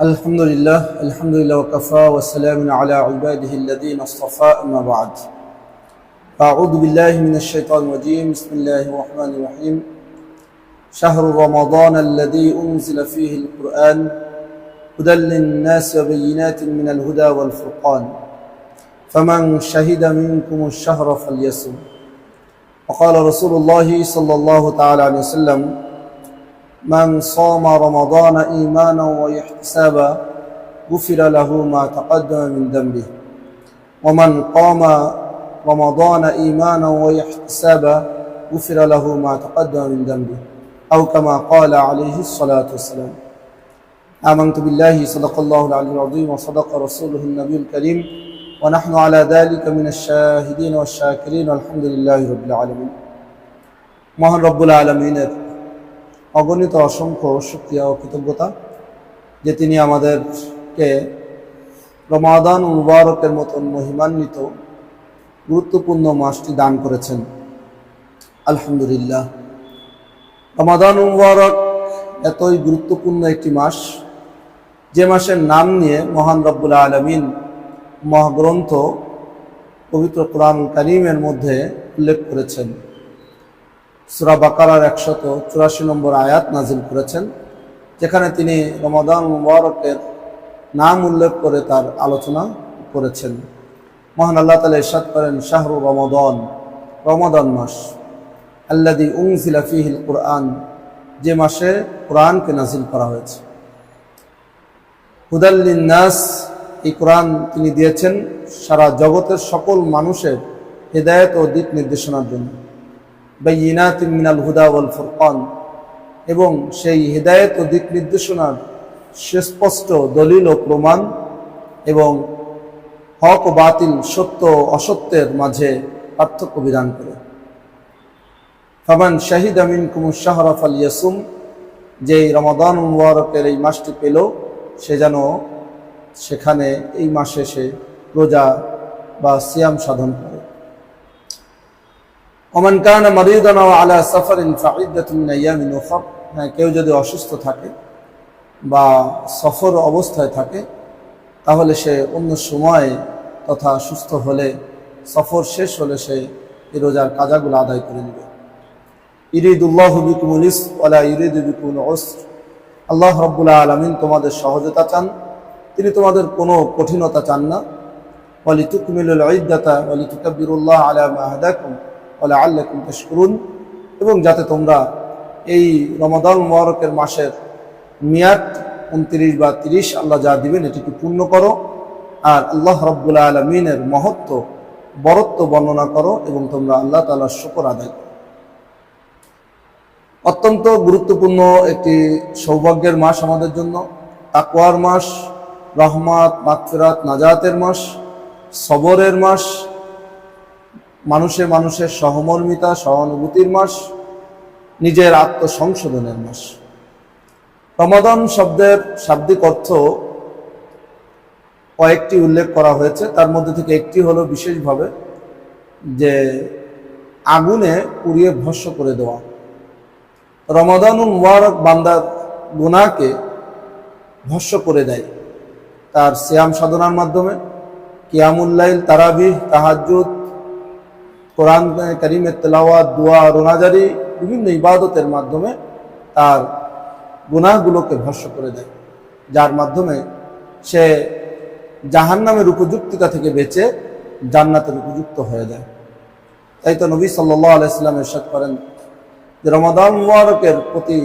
الحمد لله الحمد لله وكفى والسلام على عباده الذين اصطفى أما بعد أعوذ بالله من الشيطان الرجيم بسم الله الرحمن الرحيم شهر رمضان الذي أنزل فيه القرآن هدى للناس وبينات من الهدى والفرقان فمن شهد منكم الشهر فليصم وقال رسول الله صلى الله تعالى عليه وسلم من صام رمضان إيمانا واحتسابا غفر له ما تقدم من ذنبه ومن قام رمضان إيمانا واحتسابا غفر له ما تقدم من ذنبه أو كما قال عليه الصلاة والسلام آمنت بالله صدق الله العلي العظيم وصدق رسوله النبي الكريم ونحن على ذلك من الشاهدين والشاكرين والحمد لله رب العالمين মহান রব্বুল আলমিনের অগণিত অসংখ্য শুক্রিয়া ও কৃতজ্ঞতা যে তিনি আমাদেরকে রমাদান মুবারকের মতন মহিমান্বিত, গুরুত্বপূর্ণ মাসটি দান করেছেন। আলহামদুলিল্লাহ। রমাদান মুবারক এতই গুরুত্বপূর্ণ একটি মাস, যে মাসের নাম নিয়ে মহান রব্বুল আলমিন মহাগ্রন্থ পবিত্র কোরআন করিমের মধ্যে উল্লেখ করেছেন। সুরা বাকারার একশত চুরাশি নম্বর আয়াত নাজিল করেছেন, যেখানে তিনি রমাদান মুবারকের নাম উল্লেখ করে তার আলোচনা করেছেন। মহান আল্লাহ তালা ইরশাদ করেন, শাহরু রমাদন, রমাদান মাস আল্লাদি উংজিলা ফিহিল কোরআন, যে মাসে কোরআনকে নাজিল করা হয়েছে। হুদাল্লিন নাস এই কোরআন তিনি দিয়েছেন সারা জগতের সকল মানুষের হেদায়ত ও দিক নির্দেশনার জন্য। বাইনাত মিনাল হুদা ওয়াল ফুরকান। এবং সেই হেদায়েত ও দিক নির্দেশনার সুস্পষ্ট দলিল ও প্রমাণ এবং হক ও বাতিল, সত্য অসত্যের মাঝে পার্থক্য বিধান করে। ফামান শাহিদ আমিন কুমুর শাহরফ আল ইয়াসুম যে রমাদান মুবারকের এই মাসটি পেল, সে যেন সেখানে এই মাসে সে রোজা বা সিয়াম সাধন করে। ওমান কানা মারিদান আলা সাফারিন ফাইদাতুন মিন আইয়ামিন উখর। হ্যাঁ কেউ যদি অসুস্থ থাকে বা সফর অবস্থায় থাকে, তাহলে সে অন্য সময় তথা সুস্থ হলে, সফর শেষ হলে সে এই রোজার কাজাগুলো আদায় করে নেবে। ইরিদুল্লাহ বিকুমুল ইস ওয়ালা ইরিদু বিকুমুল ওসর আল্লাহ রব্বুল্লাহ আলমিন তোমাদের সহজতা চান, তিনি তোমাদের কোনো কঠিনতা চান না। ওয়ালি তুকমিলুল ঈদ্দাতা ওয়ালি তুকাব্বিরুল্লাহ আলা মা ওয়ালা আল্লাকুম তাশকুরুন। এবং যাতে তোমরা এই রমাদান মুবারকের মাসের মিয়াদ উনত্রিশ বা তিরিশ, আল্লাহ যা দিবেন এটিকে পূর্ণ করো। আর আল্লাহ রব্বুল আলমিনের মহত্ব, বরত্ব বর্ণনা করো এবং তোমরা আল্লাহ তালার শুকর আদায় করো। অত্যন্ত গুরুত্বপূর্ণ একটি সৌভাগ্যের মাস আমাদের জন্য। তাকওয়ার মাস, রহমাত, মাগফিরাত, নাজাতের মাস, সবরের মাস মানুষে মানুষের সহমর্মিতা, সহানুভূতির মাস, নিজের আত্মসংশোধনের মাস। রমাদান শব্দের শাব্দিক অর্থ কয়েকটি উল্লেখ করা হয়েছে। তার মধ্যে থেকে একটি হলো বিশেষভাবে যে আগুনে পুড়িয়ে ভস্য করে দেওয়া। রমাদানুল মুবারক বান্দার গুণাকে ভস্য করে দেয় তার শ্যাম সাধনার মাধ্যমে। কিয়ামুল্লাইল তারাবিহ তাহাজুদ কোরআন করিমের তেলাওয়াত, দোয়া, রোনাজারি, বিভিন্ন ইবাদতের মাধ্যমে তার গুনাহগুলোকে ভস্য করে দেয়। যার মাধ্যমে সে জাহান্নামের উপযুক্তিতা থেকে বেঁচে জান্নাতের উপযুক্ত হয়ে যায়। তাই তো নবী সাল্লাহ আলাইসাল্লাম এরশাদ করেন যে, রমাদান মুবারকের প্রতি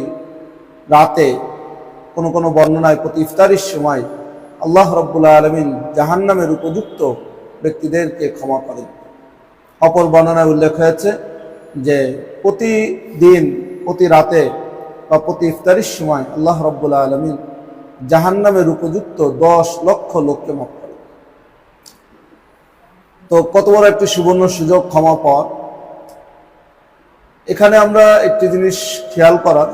রাতে কোনো কোনো বর্ণনায়, প্রতি ইফতারির সময় আল্লাহ রব্বুল্লাহ আলমিন জাহান্নামের উপযুক্ত ব্যক্তিদেরকে ক্ষমা করেন। অপর বর্ণনায় উল্লেখ হয়েছে যে প্রতিদিন, প্রতি রাতে বা প্রতি ইফতারির সময় আল্লাহ রব্বুল্লাহ আলমিন জাহান্নামের উপযুক্ত দশ লক্ষ লোককে মাফ করে। তো কত বড় একটি সুবর্ণ সুযোগ ক্ষমা পাওয়ার। এখানে আমরা একটি জিনিস খেয়াল করার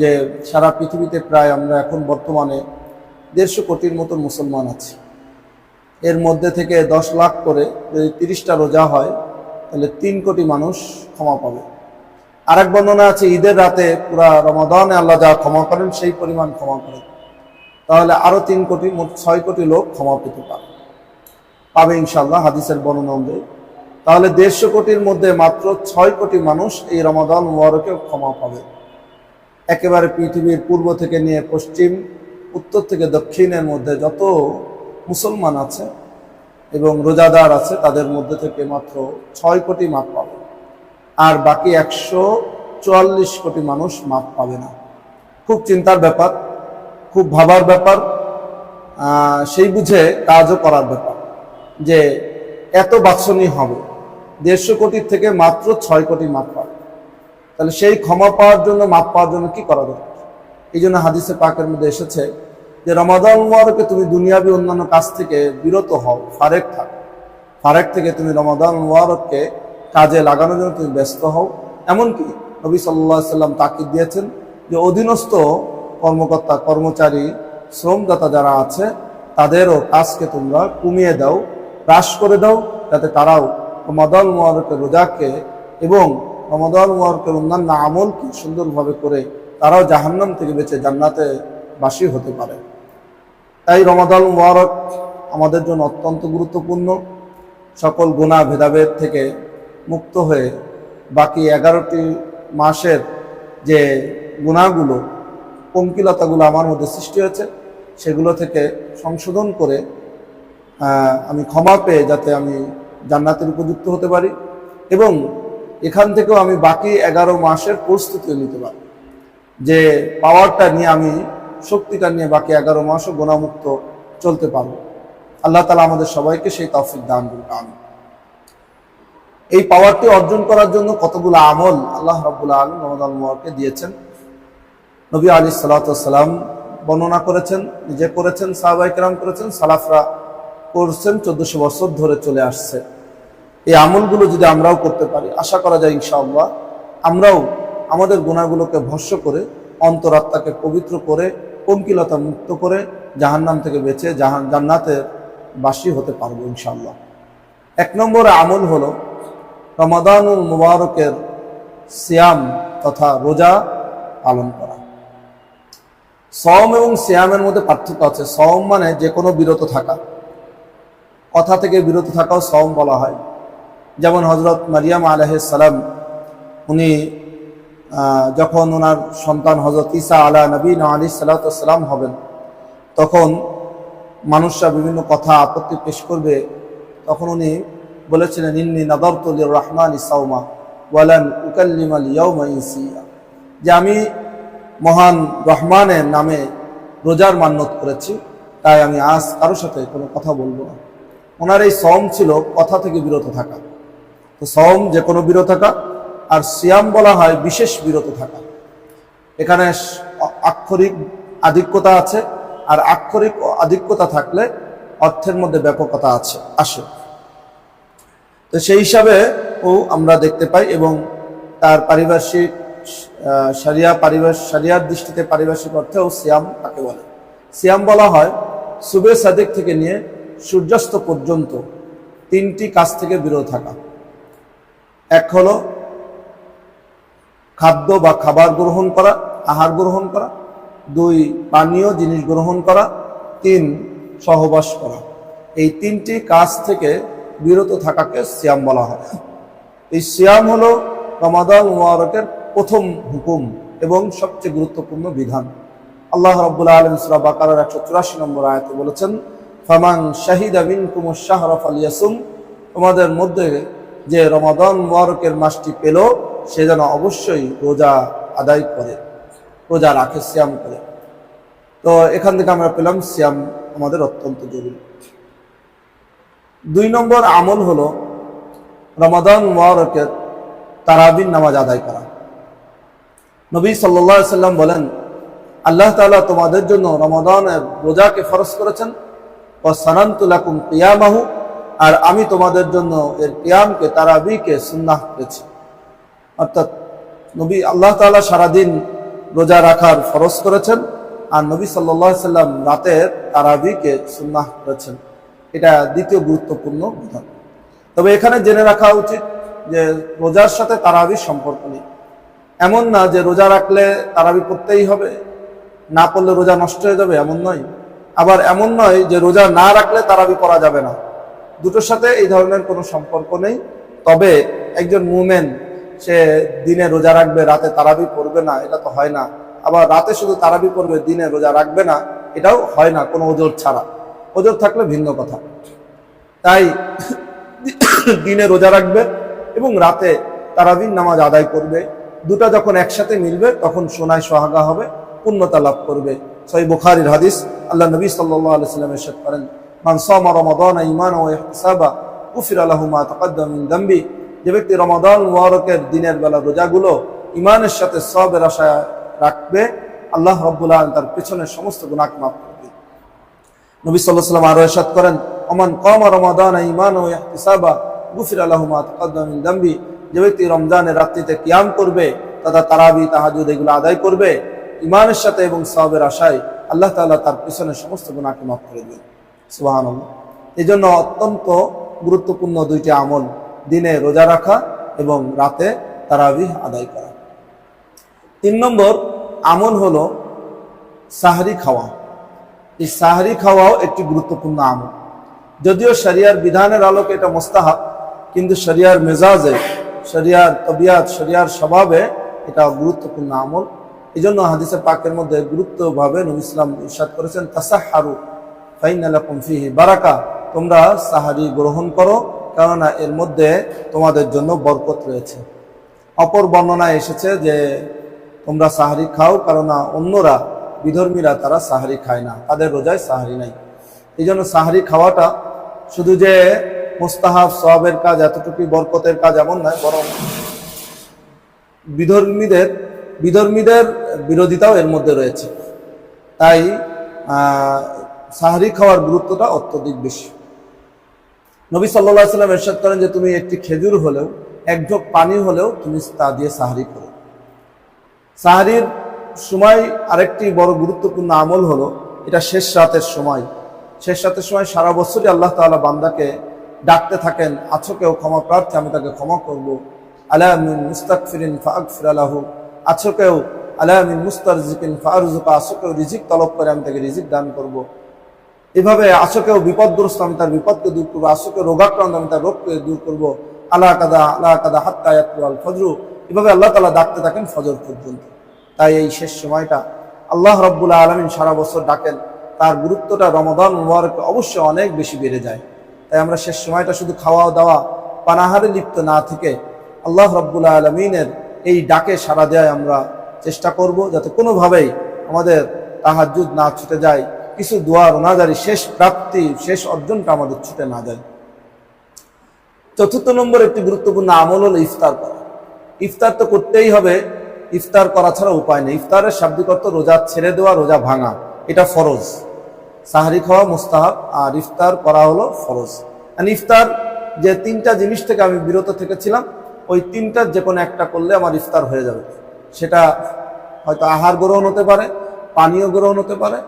যে সারা পৃথিবীতে প্রায় আমরা এখন বর্তমানে দেড়শো কোটির মতন মুসলমান আছি। এর মধ্যে থেকে দশ লাখ করে যদি তিরিশটা রোজা হয় তাহলে তিন কোটি মানুষ ক্ষমা পাবে। আরেক বর্ণনা আছে, ঈদের রাতে পুরা রমাদানে আল্লাহ যা ক্ষমা করেন সেই পরিমাণ ক্ষমা করেন তাহলে আরও তিন কোটি, মোট ছয় কোটি লোক ক্ষমা পেতে পারে। পাবে ইনশাল্লাহ হাদিসের বর্ণনা অনুযায়ী। তাহলে দেড়শো কোটির মধ্যে মাত্র ছয় কোটি মানুষ এই রমাদান মোবারকে ক্ষমা পাবে। একেবারে পৃথিবীর পূর্ব থেকে নিয়ে পশ্চিম, উত্তর থেকে দক্ষিণের মধ্যে যত মুসলমান আছে এবং রোজাদার আছে, তাদের মধ্যে থেকে মাত্র ছয় কোটি মাপ পাবে। আর বাকি একশো চুয়াল্লিশ কোটি মানুষ মাপ পাবে না। খুব চিন্তার ব্যাপার, খুব ভাবার ব্যাপার সেই বুঝে কাজও করার ব্যাপার যে এত বাৎসনী হবে। দেড়শো কোটির থেকে মাত্র ছয় কোটি মাপ পাবে। তাহলে সেই ক্ষমা পাওয়ার জন্য, মাপ পাওয়ার জন্য কি করা দরকার? এই জন্য হাদিসে পাকের মধ্যে এসেছে যে রমাদান মুবারকে তুমি দুনিয়াবি অন্যান্য কাজ থেকে বিরত হও, ফারেক থাক। ফারেক থেকে তুমি রমাদান মুবারককে কাজে লাগানোর জন্য তুমি ব্যস্ত হও। এমনকি নবী সাল্লাহ সাল্লাম তাকিদ দিয়েছেন যে অধীনস্থ কর্মকর্তা, কর্মচারী, শ্রমদাতা যারা আছে, তাদেরও কাজকে তোমরা কমিয়ে দাও, হ্রাস করে দাও, যাতে তারাও রমাদান মুবারকের রোজাকে এবং রমাদান মুবারকের অন্যান্য আমলকে সুন্দরভাবে করে তারাও জাহান্নাম থেকে বেঁচে জান্নাতে বাসী হতে পারে। তাই রমাদান মুবারক আমাদের জন্য অত্যন্ত গুরুত্বপূর্ণ। সকল গুণা ভেদাভেদ থেকে মুক্ত হয়ে বাকি এগারোটি মাসের যে গুণাগুলো, পঙ্কিলতাগুলো আমার মধ্যে সৃষ্টি হয়েছে, সেগুলো থেকে সংশোধন করে আমি ক্ষমা পেয়ে যাতে আমি জান্নাতের উপযুক্ত হতে পারি এবং এখান থেকেও আমি বাকি এগারো মাসের প্রস্তুতিও নিতে পারি। যে পাওয়ারটা নিয়ে আমি শক্তিটা নিয়ে বাকি এগারো মাসও গোনামুক্ত চলতে পারব। আল্লাহ তালা আমাদের সবাইকে সেই তফিক দান করুন এই পাওয়ারটি অর্জন করার জন্য কতগুলো আমল আল্লাহ রব্বুল আলম মোহাম্মদ আল মোয়ারকে দিয়েছেন। নবী আলী সালাতাম বর্ণনা করেছেন, নিজে করেছেন সাহাবাই কেরাম করেছেন, সালাফরা করছেন, চোদ্দশো বছর ধরে চলে আসছে। এই আমলগুলো যদি আমরাও করতে পারি, আশা করা যায় ইনশাআল্লাহ আমরাও আমাদের গুণাগুলোকে ভস্য করে অন্তরাত্মাকে পবিত্র করে, পঙ্কিলতা মুক্ত করে জাহান্নাম থেকে বেঁচে জাহান, জান্নাতের বাসী হতে পারব ইনশাআল্লাহ। এক নম্বর আমল হলো রমাদানুল মুবারকের সিয়াম তথা রোজা পালন করা। সম এবং সিয়ামের মধ্যে পার্থক্য আছে। সম মানে যে কোনো বিরত থাকা। কথা থেকে বিরত থাকাও সম বলা হয়। যেমন হজরত মারিয়াম আলহ সালাম, উনি যখন ওনার সন্তান হজরত ইসা আলা নবীন আলী সাল্লাম হবেন, তখন মানুষরা বিভিন্ন কথা আপত্তি পেশ করবে। তখন উনি বলেছিলেন, ইন্নি নাদরতুল রহমান ইসাউমা ওয়ালান উকাল্লিমাল ইয়াউমা ইনসিয়া যে আমি মহান রহমানের নামে রোজার মান্যত করেছি, তাই আমি আজ কারোর সাথে কোনো কথা বলব না। ওনার এই সম ছিল কথা থেকে বিরত থাকা। তো সম যে কোনো বিরত থাকা আর সিয়াম বলা হয় বিশেষ বিরত থাকা। এখানে আক্ষরিক আধিক্যতা আছে, আর আক্ষরিক আধিক্যতা থাকলে অর্থের মধ্যে ব্যাপকতা আছে, আসে। তো সেই হিসাবে ও আমরা দেখতে পাই এবং তার পারিপার্শ্বিক সারিয়া পারিপার্শ্ব সারিয়ার দৃষ্টিতে পারিপার্শ্বিক অর্থেও সিয়াম তাকে বলে। সিয়াম বলা হয়, সুবে সাদেক থেকে নিয়ে সূর্যাস্ত পর্যন্ত তিনটি কাজ থেকে বিরত থাকা। এক হলো খাদ্য বা খাবার গ্রহণ করা, আহার গ্রহণ করা, দুই, পানীয় জিনিস গ্রহণ করা, তিন, সহবাস করা। এই তিনটি কাজ থেকে বিরত থাকাকে সিয়াম বলা হয়। এই সিয়াম হলো রমাদান মুবারকের প্রথম হুকুম এবং সবচেয়ে গুরুত্বপূর্ণ বিধান। আল্লাহ রাব্বুল আলম সুরা বাকারার একশো চুরাশি নম্বর আয়াতে বলেছেন, ফামান শাহিদা মিনকুম শাহরফ আলিয়াসুম তোমাদের মধ্যে যে রমাদান মুবারকের মাসটি পেল, সে যেন অবশ্যই রোজা আদায় করে, রোজা রাখে শ্যাম করে। তো এখান থেকে আমরা পেলাম শ্যাম আমাদের অত্যন্ত জরুরি। দুই নম্বর আমল হলো রমাদান মুবারকের তারাবিন নামাজ আদায় করা। নবী সাল্লাল্লাহু সাল্লাম বলেন, আল্লাহ তাআলা তোমাদের জন্য রমাদানের রোজাকে ফরজ করেছেন। ও সানান্তুলাকুম কিয়ামাহু আর আমি তোমাদের জন্য এর কিয়ামকে তারাবিকে সুন্নাহ করেছি। অর্থাৎ নবী আল্লাহ তাআলা সারাদিন রোজা রাখার ফরজ করেছেন আর নবী আলাইহি সাল্লাম রাতের তারাবিকে সুন্নাহ করেছেন। এটা দ্বিতীয় গুরুত্বপূর্ণ বিধান। তবে এখানে জেনে রাখা উচিত যে রোজার সাথে তারাবির সম্পর্ক নেই। এমন না যে রোজা রাখলে তারাবি পড়তেই হবে, না পড়লে রোজা নষ্ট হয়ে যাবে, এমন নয়। আবার এমন নয় যে রোজা না রাখলে তারাবি করা যাবে না। দুটোর সাথে এই ধরনের কোনো সম্পর্ক নেই। তবে একজন মুমেন, সে দিনে রোজা রাখবে, রাতে তারাবি পড়বে না, এটা তো হয় না। আবার রাতে শুধু তারাবি পড়বে, দিনে রোজা রাখবে না, এটাও হয় না, কোনো ওজোর ছাড়া। ওজোর থাকলে ভিন্ন কথা। তাই দিনে রোজা রাখবে এবং রাতে তারাবির নামাজ আদায় করবে। দুটা যখন একসাথে মিলবে, তখন সোনায় সোহাগা হবে, পূর্ণতা লাভ করবে। সই বুখারির হাদিস, আল্লাহ নবী সাল্লাহ আলাইসাল্লাম এরশাদ করেন মান সামা রমাদান ঈমান ও ইহতিসাবা, উফির আলাহু মা তাকাদ্দাম মিন দামবি। যে ব্যক্তি রমাদান মুবারকের দিনের বেলা রোজাগুলো ইমানের সাথে সবের আশায় রাখবে, আল্লাহ রাব্বুল আলামিন তার পেছনের সমস্ত গুনাহ মাফ করবে নবী সাল্লাহ সাল্লাম আরও এরশাদ করেন অমান কম রমাদান ঈমান ও ইহতিসাবা গুফির আলাহু মা তাকাদ্দাম মিন দামবি। যে ব্যক্তি রমজানের রাত্রিতে কিয়াম করবে, তথা তারাবি, তাহাজুদ এগুলো আদায় করবে ইমানের সাথে এবং সবের আশায় আল্লাহ তাআলা তার পিছনে সমস্ত গুণাকে মাফ করে দিবেন। সুবাহান এই জন্য অত্যন্ত গুরুত্বপূর্ণ দুইটি আমল, দিনে রোজা রাখা এবং রাতে তারাবি আদায় করা। তিন নম্বর আমল হলো সাহারি খাওয়া। এই সাহারি খাওয়াও একটি গুরুত্বপূর্ণ আমল। যদিও শরিয়ার বিধানের আলোকে এটা মোস্তাহাব, কিন্তু শরিয়ার মেজাজে, শরিয়ার তবিয়াত, শরিয়ার স্বভাবে এটা গুরুত্বপূর্ণ আমল। এই জন্য হাদিসের পাকের মধ্যে গুরুত্বভাবে নবী ইসলাম ইরশাদ করেছেন, তাসাহারু বারাকা। তোমরা সাহারি গ্রহণ করো, কেননা এর মধ্যে তোমাদের জন্য বরকত রয়েছে। অপর বর্ণনায় এসেছে যে, তোমরা সাহারি খাও, কেননা অন্যরা, বিধর্মীরা তারা সাহারি খায় না, তাদের রোজায় সাহারি নাই। এই জন্য সাহারি খাওয়াটা শুধু যে মোস্তাহাব সবের কাজ, এতটুকুই বরকতের কাজ এমন নয়, বরং বিধর্মীদের বিধর্মীদের বিরোধিতাও এর মধ্যে রয়েছে। তাই সাহারি খাওয়ার গুরুত্বটা অত্যধিক বেশি। নবী সাল্লাহ সাল্লাম এরশাদ করেন যে, তুমি একটি খেজুর হলেও, এক ঢোক পানি হলেও তুমি তা দিয়ে সাহারি করো। সাহারির সময় আরেকটি বড় গুরুত্বপূর্ণ আমল হলো, এটা শেষ রাতের সময়। শেষ রাতের সময় সারা বছরই আল্লাহ তাআলা বান্দাকে ডাকতে থাকেন, আছো কেউ ক্ষমা প্রার্থী, আমি তাকে ক্ষমা করব। করব আলামিন মুস্তাকফিরিন ফাকফির আলাহু আছো কেউ? আলামিন মুস্তারজিকিন ফারুজুকা আছো কেউ রিজিক তলব করে, আমি তাকে রিজিক দান করব। এভাবে আশোকেও বিপদগ্রস্ত, আমি তার বিপদকে দূর করব আশোকে রোগাক্রান্ত, আমি তার রোগকে দূর করব। আল্লাহ কাদা আল্লাহ কাদা হাত্তা আল ফজরু। এভাবে আল্লাহ তালা ডাকতে থাকেন ফজর পর্যন্ত। তাই এই শেষ সময়টা আল্লাহ রব্বুল্লাহ আলমিন সারা বছর ডাকেন। তার গুরুত্বটা রমদান মুবারকে অবশ্যই অনেক বেশি বেড়ে যায়। তাই আমরা শেষ সময়টা শুধু খাওয়া দাওয়া পানাহারে লিপ্ত না থেকে আল্লাহ রব্বুল্লাহ আলমিনের এই ডাকে সাড়া দেয় আমরা চেষ্টা করব, যাতে কোনোভাবেই আমাদের তাহাজুদ না ছুটে যায়। কিছু দোয়ার ওনাদারি শেষ প্রাপ্তি, শেষ অর্জনটা আমাদের ছুটে না যায়। চতুর্থ নম্বর একটি গুরুত্বপূর্ণ আমল হলো ইফতার করা। ইফতার তো করতেই হবে, ইফতার করা ছাড়া উপায় নেই। ইফতারের শাব্দিক অর্থ রোজা ছেড়ে দেওয়া, রোজা ভাঙা, এটা ফরজ। সাহারি খাওয়া মুস্তাহাব, আর ইফতার করা হলো ফরজ। আর ইফতার যে তিনটা জিনিস থেকে আমি বিরত থেকেছিলাম, ওই তিনটার যে কোনো একটা করলে আমার ইফতার হয়ে যাবে। সেটা হয়তো আহার গ্রহণ হতে পারে, পানীয় গ্রহণ হতে পারে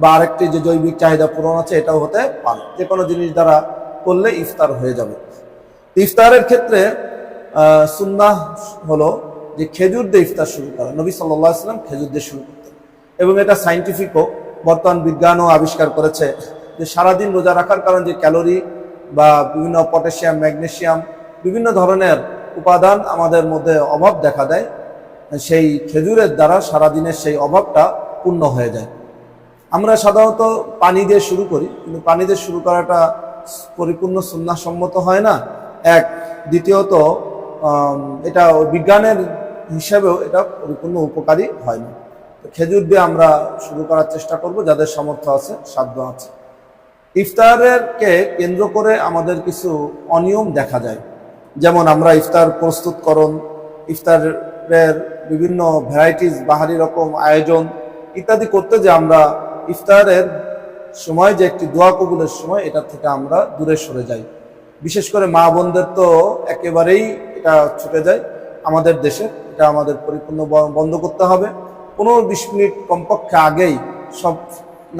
বা আরেকটি যে জৈবিক চাহিদা পূরণ আছে, এটাও হতে পারে। যে কোনো জিনিস দ্বারা করলে ইফতার হয়ে যাবে। ইফতারের ক্ষেত্রে সুন্নাহ হলো যে খেজুর দিয়ে ইফতার শুরু করা। নবী সাল্লাহ আসলাম খেজুর দিয়ে শুরু করতেন। এবং এটা সাইন্টিফিকও বর্তমান বিজ্ঞানও আবিষ্কার করেছে যে সারাদিন রোজা রাখার কারণে যে ক্যালোরি বা বিভিন্ন পটাশিয়াম, ম্যাগনেশিয়াম, বিভিন্ন ধরনের উপাদান আমাদের মধ্যে অভাব দেখা দেয়, সেই খেজুরের দ্বারা সারাদিনের সেই অভাবটা পূর্ণ হয়ে যায়। আমরা সাধারণত পানি দিয়ে শুরু করি, কিন্তু পানি দিয়ে শুরু করাটা পরিপূর্ণ সুন্নাসম্মত হয় না। এক, দ্বিতীয়ত এটা বিজ্ঞানের হিসাবেও এটা পরিপূর্ণ উপকারী হয় না। তো খেজুর দিয়ে আমরা শুরু করার চেষ্টা করব, যাদের সামর্থ্য আছে, সাধ্য আছে। ইফতারেরকে কেন্দ্র করে আমাদের কিছু অনিয়ম দেখা যায়। যেমন আমরা ইফতার প্রস্তুতকরণ, ইফতারের বিভিন্ন ভ্যারাইটিস বাহারি রকম আয়োজন ইত্যাদি করতে যে আমরা ইফতারের সময় যে একটি দোয়া কবুলের সময়, এটা থেকে আমরা দূরে সরে যাই। বিশেষ করে মা বোনদের তো একেবারেই এটা ছুটে যায় আমাদের দেশে, এটা আমাদের পরিপূর্ণ বন্ধ করতে হবে। পনেরো বিশ মিনিট কমপক্ষে আগেই সব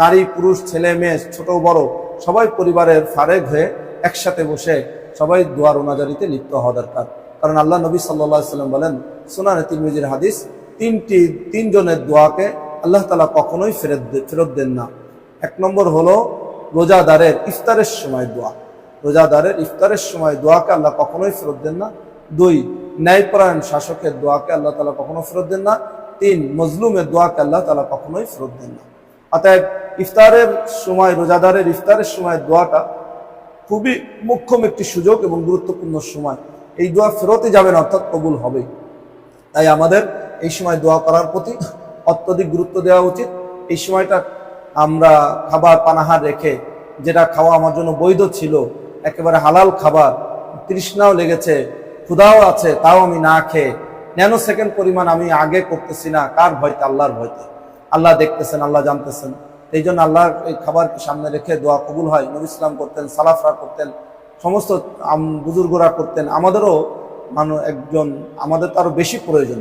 নারী, পুরুষ, ছেলে, মেয়ে, ছোট, বড় সবাই পরিবারের ফারেক হয়ে একসাথে বসে সবাই দোয়ার ওনাজারিতে লিপ্ত হওয়া দরকার। কারণ আল্লাহ নবী সাল্লাহ সাল্লাম বলেন, সোনান তিরমিজির হাদিস, তিনটি, তিনজনের দোয়াকে আল্লাহ তালা কখনোই ফেরত ফেরত দেন না। এক নম্বর হলো রোজাদারের ইফতারের সময় দোয়া। রোজাদারের ইফতারের সময় দোয়াকে আল্লাহ কখনোই ফেরত দেন না। দুই, ন্যায়পরায়ণ শাসকের দোয়াকে আল্লাহ তালা কখনো ফেরত দেন না। তিন, মজলুমের দোয়াকে আল্লাহ তালা কখনোই ফেরত দেন না। অতএব ইফতারের সময়, রোজাদারের ইফতারের সময় দোয়াটা খুবই মুখ্যম একটি সুযোগ এবং গুরুত্বপূর্ণ সময়। এই দোয়া ফেরতে যাবেন অর্থাৎ কবুল হবেই। তাই আমাদের এই সময় দোয়া করার প্রতি অত্যধিক গুরুত্ব দেওয়া উচিত। এই সময়টা আমরা খাবার পানাহার রেখে, যেটা খাওয়া আমার জন্য বৈধ ছিল, একেবারে হালাল খাবার, তৃষ্ণাও লেগেছে, ক্ষুধাও আছে, তাও আমি না খেয়ে ন্যানো সেকেন্ড পরিমাণ আমি আগে করতেছি না, কার ভয়তে? আল্লাহর ভয়তে। আল্লাহ দেখতেছেন, আল্লাহ জানতেছেন। এই জন্য আল্লাহর এই খাবারকে সামনে রেখে দোয়া কবুল হয়। নবী ইসলাম করতেন, সালাফরা করতেন, সমস্ত বুজুর্গরা করতেন। আমাদেরও মানুষ একজন, আমাদের তো আরও বেশি প্রয়োজন।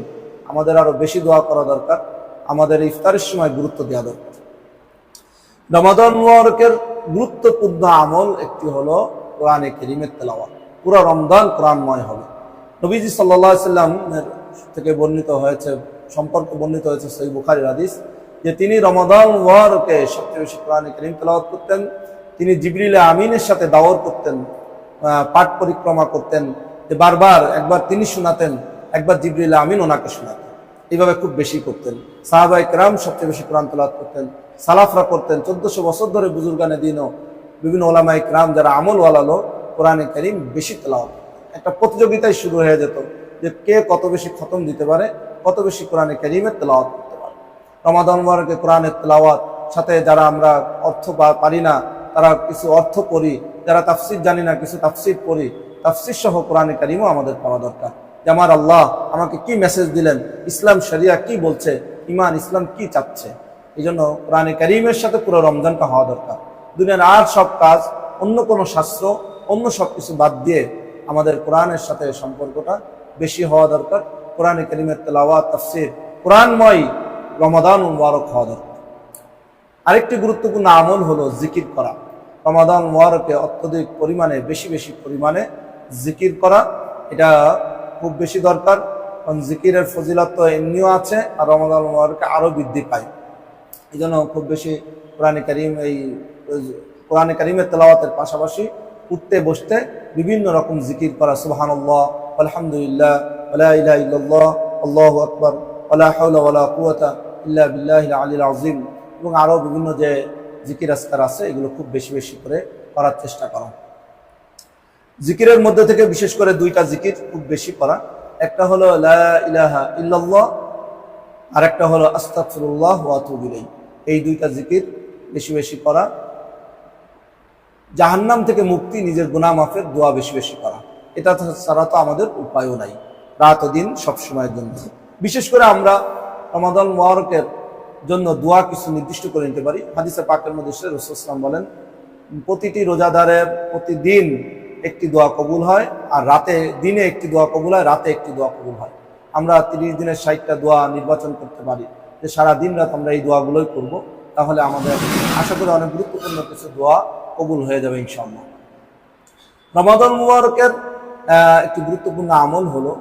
আমাদের আরও বেশি দোয়া করা দরকার। আমাদের ইফতারের সময় গুরুত্ব দেওয়া দরকার। রমাদান মুবারকের গুরুত্বপূর্ণ আমল একটি হলো কোরআনে কেরিমের তেলাওয়াত। পুরো রমজান কোরআনময় হবে। নবীজি সাল্লাহ সাল্লামের থেকে বর্ণিত হয়েছে, সম্পর্ক বর্ণিত হয়েছে সই বুখারির হাদিস যে তিনি রমাদান মুবারকে সবচেয়ে বেশি কোরআনে করিম তেলাওয়াত করতেন। তিনি জিবরিল আমিনের সাথে দাওয়ার করতেন পাঠ পরিক্রমা করতেন। বারবার একবার তিনি শোনাতেন, একবার জিবরিল আমিন ওনাকে শোনাতেন। এইভাবে খুব বেশি করতেন। সাহাবাই কেরাম সবচেয়ে বেশি কোরআন তেলাওয়াত করতেন। সালাফরা করতেন। চোদ্দশো বছর ধরে বুজুর্গানে দিনও বিভিন্ন ওলামাই কেরাম যারা আমল ওয়ালালো কোরআনে করিম বেশি তেলাওয়াত একটা প্রতিযোগিতায় শুরু হয়ে যেত যে কে কত বেশি খতম দিতে পারে, কত বেশি কোরআনে করিমের তেলাওয়াত করতে পারে। রমাদান মুবারকে কোরআনের তেলাওয়াত, সাথে যারা আমরা অর্থ পারি না, তারা কিছু অর্থ করি, যারা তাফসির জানি না, কিছু তাফসির করি তাফসির সহ কোরআনে কারিমও আমাদের পাওয়া দরকার। যে আমার আল্লাহ আমাকে কি মেসেজ দিলেন? ইসলাম শরিয়া কি বলছে? ইমান ইসলাম কি চাচ্ছে? এই জন্য কোরআনে কারিমের সাথে পুরো রমজানটা হওয়া দরকার। দুনিয়ার আর সব কাজ, অন্য কোনো শাস্ত্র, অন্য সব কিছু বাদ দিয়ে আমাদের কোরআনের সাথে সম্পর্কটা বেশি হওয়া দরকার। কোরআনে কারিমের তেলাওয়াত, তাফসির, কোরআনময় রমাদান মুবারক হওয়া দরকার। আরেকটি গুরুত্বপূর্ণ আমল হলো জিকির করা। রমাদান মোয়ারকে অত্যধিক পরিমাণে, বেশি বেশি পরিমাণে জিকির করা। এটা খুব বেশি দরকার, কারণ জিকিরের ফজিলত তো এমনিও আছে আর রমাদান আরও বৃদ্ধি পায়। এই জন্য খুব বেশি কোরআনে কারিম এই, কোরআনে কারিমের তেলাওয়াতের পাশাপাশি উঠতে বসতে বিভিন্ন রকম জিকির করা, সুবহানাল্লাহ, আলহামদুলিল্লাহ ওলা ইলাহা ইল্লাল্লাহ, আল্লাহু আকবার হাওলা ওয়ালা কুওয়াতা ইল্লা বিল্লাহিল আলিল আযীম, এবং আরও বিভিন্ন যে জিকির আজকার আছে, এগুলো খুব বেশি বেশি করে করার চেষ্টা করা। জিকিরের মধ্যে থেকে বিশেষ করে দুইটা জিকির খুব বেশি করা একটা হলো ইলাহা ইল্লাল্লাহ আর একটা হলো আস্তাগফিরুল্লাহ ওয়া এই দুইটা জিকির বেশি বেশি করা জাহান্নাম থেকে মুক্তি, নিজের গুনাহ মাফের দোয়া বেশি বেশি করা এটা ছাড়া তো আমাদের উপায়ও নাই। রাত ও দিন সব সময়ের জন্য। বিশেষ করে আমরা রমাদান মোবারকের জন্য দোয়া কিছু নির্দিষ্ট করে নিতে পারি। হাদিসে পাকের মধ্যে রসুলাম বলেন, প্রতিটি রোজাদারের প্রতিদিন একটি দোয়া কবুল হয় আর রাতে, দিনে একটি দোয়া কবুল হয়, রাতে একটি দোয়া কবুল হয়। আমরা তিরিশ দিনের ষাটটা দোয়া নির্বাচন করতে পারি যে সারা দিন রাত আমরা এই দোয়াগুলোই করব। তাহলে আমাদের আশা করি অনেক গুরুত্বপূর্ণ কিছু দোয়া কবুল হয়ে যাবে ইনশাআল্লাহ। রমাদান মুবারকের একটি গুরুত্বপূর্ণ আমল হলো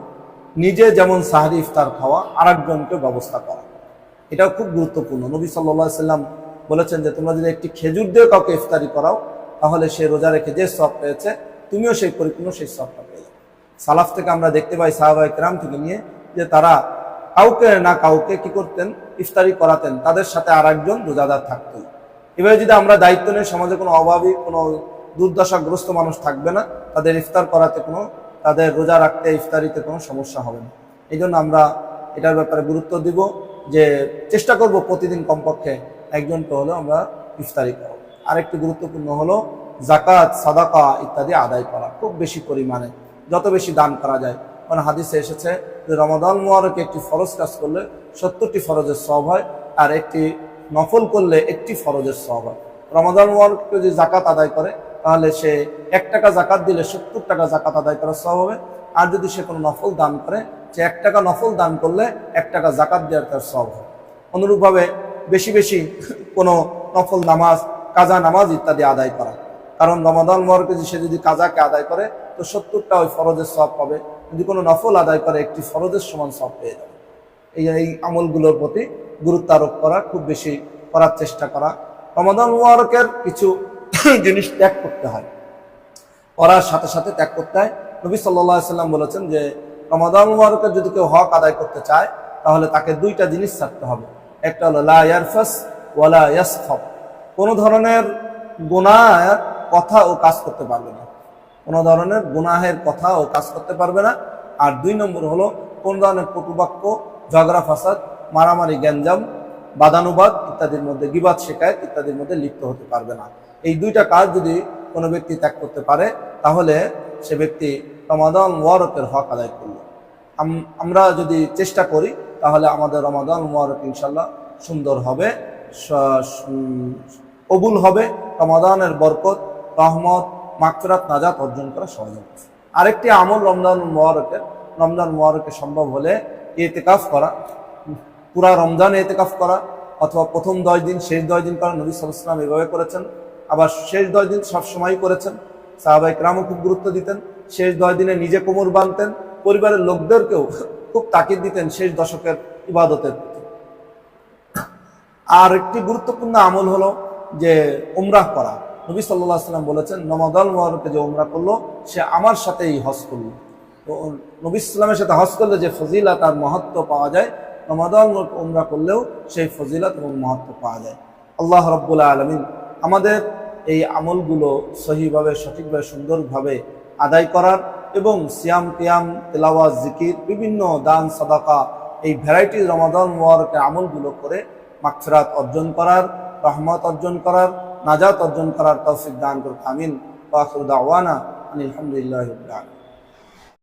নিজে যেমন সাহারি ইফতার খাওয়া আর আরেকজনকে ব্যবস্থা করা। এটাও খুব গুরুত্বপূর্ণ। নবী সাল্লাহ সাল্লাম বলেছেন যে তোমরা যদি একটি খেজুর দিয়ে কাউকে ইফতারি করাও, তাহলে সে রোজা রেখে যে সব পেয়েছে তুমিও সেই পরিপূর্ণ সেই সবটা পেয়ে যাবে। সালাফ থেকে আমরা দেখতে পাই সাহাবাই কেরাম থেকে নিয়ে যে তারা কাউকে না কাউকে কি করতেন? ইফতারি করাতেন, তাদের সাথে আর একজন রোজাদার থাকতই এভাবে যদি আমরা দায়িত্ব নিই সমাজে কোনো অভাবী, কোনো দুর্দশাগ্রস্ত মানুষ থাকবে না, তাদের ইফতার করাতে কোনো, তাদের রোজা রাখতে, ইফতারিতে কোনো সমস্যা হবে না। এই আমরা এটার ব্যাপারে গুরুত্ব দিব যে চেষ্টা করব প্রতিদিন কমপক্ষে একজনকে হলেও আমরা ইফতারি করব। আরেকটি গুরুত্বপূর্ণ হলো জাকাত সাদাকা ইত্যাদি আদায় করা খুব বেশি পরিমাণে, যত বেশি দান করা যায়। কারণ হাদিসে এসেছে যে রমাদান মোয়ারকে একটি ফরজ কাজ করলে সত্তরটি ফরজের সব হয় আর একটি নফল করলে একটি ফরজের সব হয়। রমাদান মোয়ারকে যদি জাকাত আদায় করে, তাহলে সে এক টাকা জাকাত দিলে সত্তর টাকা জাকাত আদায় করার সব হবে। আর যদি সে কোনো নফল দান করে, সে এক টাকা নফল দান করলে এক টাকা জাকাত দেওয়ার তার সব হয় অনুরূপভাবে বেশি বেশি কোনো নফল নামাজ, কাজা নামাজ ইত্যাদি আদায় করা। কারণ রমাদান মরকে সে যদি কাজাকে আদায় করে, তো সত্তরটা ওই ফরজের সব পাবে। যদি কোনো নফল আদায় করে, একটি ফরজের সমান সব পেয়ে যাবে। এই এই আমলগুলোর প্রতি গুরুত্ব আরোপ করা, খুব বেশি করার চেষ্টা করা। রমাদান মুবারকের কিছু জিনিস ত্যাগ করতে হয়। করার সাথে সাথে ত্যাগ করতে হয়। নবী সাল্লাহ সাল্লাম বলেছেন যে, রমাদান মুবারকের যদি কেউ হক আদায় করতে চায়, তাহলে তাকে দুইটা জিনিস ছাড়তে হবে। একটা হলো লা ইয়ারফাস ওয়ালা ইয়াসফব কোনো ধরনের গুনাহ কথা ও কাজ করতে পারবে না। কোনো ধরনের গুনাহের কথা ও কাজ করতে পারবে না। আর দুই নম্বর হলো, কোন ধরনের পটুবাক্য, ঝগড়া, ফাসাদ, মারামারি, গ্যাঞ্জাম, বাদানুবাদ ইত্যাদির মধ্যে গিবাদ শেখায় ইত্যাদির মধ্যে লিপ্ত হতে পারবে না। এই দুইটা কাজ যদি কোনো ব্যক্তি ত্যাগ করতে পারে, তাহলে সে ব্যক্তি রমাদান ওয়ারকের হক আদায় করল। আমরা যদি চেষ্টা করি, তাহলে আমাদের রমাদান ওয়ারক ইনশাল্লাহ সুন্দর হবে কবুল হবে, রমাদানের বরকত রহমত মাকফিরাত নাজাত অর্জন করা সহজ হবে। আরেকটি আমল রমজান মোয়ারকের রমজান মোয়ারকে সম্ভব হলে এতেকাফ করা, পুরা রমজান এতেকাফ করা, অথবা প্রথম দশ দিন, শেষ দশ দিন করা নবী সালাম এভাবে করেছেন। আবার শেষ দশ দিন সবসময় করেছেন। সাহাবাই রামও খুব গুরুত্ব দিতেন। শেষ দশ দিনে নিজে কোমর বাঁধতেন। পরিবারের লোকদেরকেও খুব তাকিদ দিতেন শেষ দশকের ইবাদতের আর একটি গুরুত্বপূর্ণ আমল হলো যে উমরাহ করা। নবী সাল্লাহ সাল্লাম বলেছেন, নমাদাল মোয়ারকে যে উমরা করল, সে আমার সাথেই হজ করল। তো নবী সাল্লামের সাথে হজ করলে যে ফজিলা তার মহত্ব পাওয়া যায়, নমাদাল উমরা করলেও সেই ফজিলাত এবং মহত্ব পাওয়া যায়। আল্লাহ রব্বুল্লাহ আলমিন আমাদের এই আমলগুলো সহিভাবে, সঠিকভাবে, সুন্দরভাবে আদায় করার এবং সিয়াম তিয়াম তেলাওয়াজ জিকির বিভিন্ন দান, সাদাকা এই ভ্যারাইটি রমাদান মোয়ারকের আমলগুলো করে মাগফিরাত অর্জন করার, রহমত অর্জন করার নাজাত অর্জন করার তৌফিক দান করুক আমিন। ওয়াখির দাওয়ানা আলহামদুলিল্লাহ রাব্বিল আলামিন।